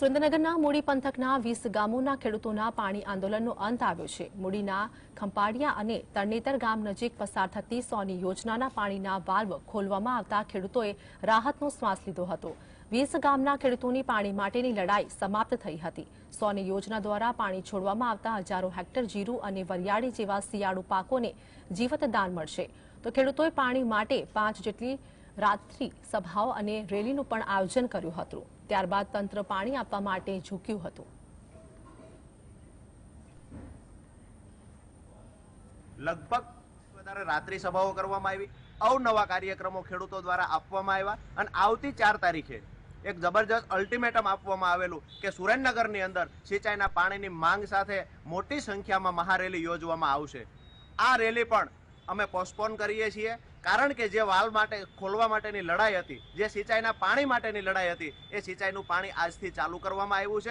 સુરેન્દ્રનગરના મૂડી પંથકના વીસ ગામોના ખેડૂતોના પાણી આંદોલનનો અંત આવ્યો છે. મૂડીના ખંપાડિયા અને તરણેતર ગામ નજીક પસાર થતી સોની યોજનાના પાણીના વાલ્વ ખોલવામાં આવતા ખેડૂતોએ રાહતનો શ્વાસ લીધો હતો. વીસ ગામના ખેડૂતોની પાણી માટેની લડાઈ સમાપ્ત થઈ હતી. સોની યોજના દ્વારા પાણી છોડવામાં આવતા હજારો હેક્ટર જીરું અને વરિયાળી જેવા શિયાળુ પાકોને જીવતદાન મળશે. તો ખેડૂતોએ પાણી માટે પાંચ જેટલી રાત્રિ સભાઓ અને રેલીનું પણ આયોજન કર્યું હતું. ત્યારબાદ તંત્ર પાણી આપવા માટે ઝૂક્યું હતું. લગભગ વધારે રાત્રિ સભાઓ કરવામાં આવી, અવનવા કાર્યક્રમો ખેડૂતો દ્વારા આપવામાં આવ્યા અને આવતી ચાર તારીખે એક જબરજસ્ત અલ્ટિમેટમ આપવામાં આવેલું કે સુરેન્દ્રનગરની અંદર સિંચાઈના પાણીની માંગ સાથે મોટી સંખ્યામાં મહારેલી યોજવામાં આવશે. આ રેલી પણ અમે પોસ્ટપોન કરીએ છીએ. કારણ કે જે વાલ માટે, ખોલવા માટેની લડાઈ હતી, જે સિંચાઈના પાણી માટેની લડાઈ હતી, એ સિંચાઈનું પાણી આજથી ચાલુ કરવામાં આવ્યું છે.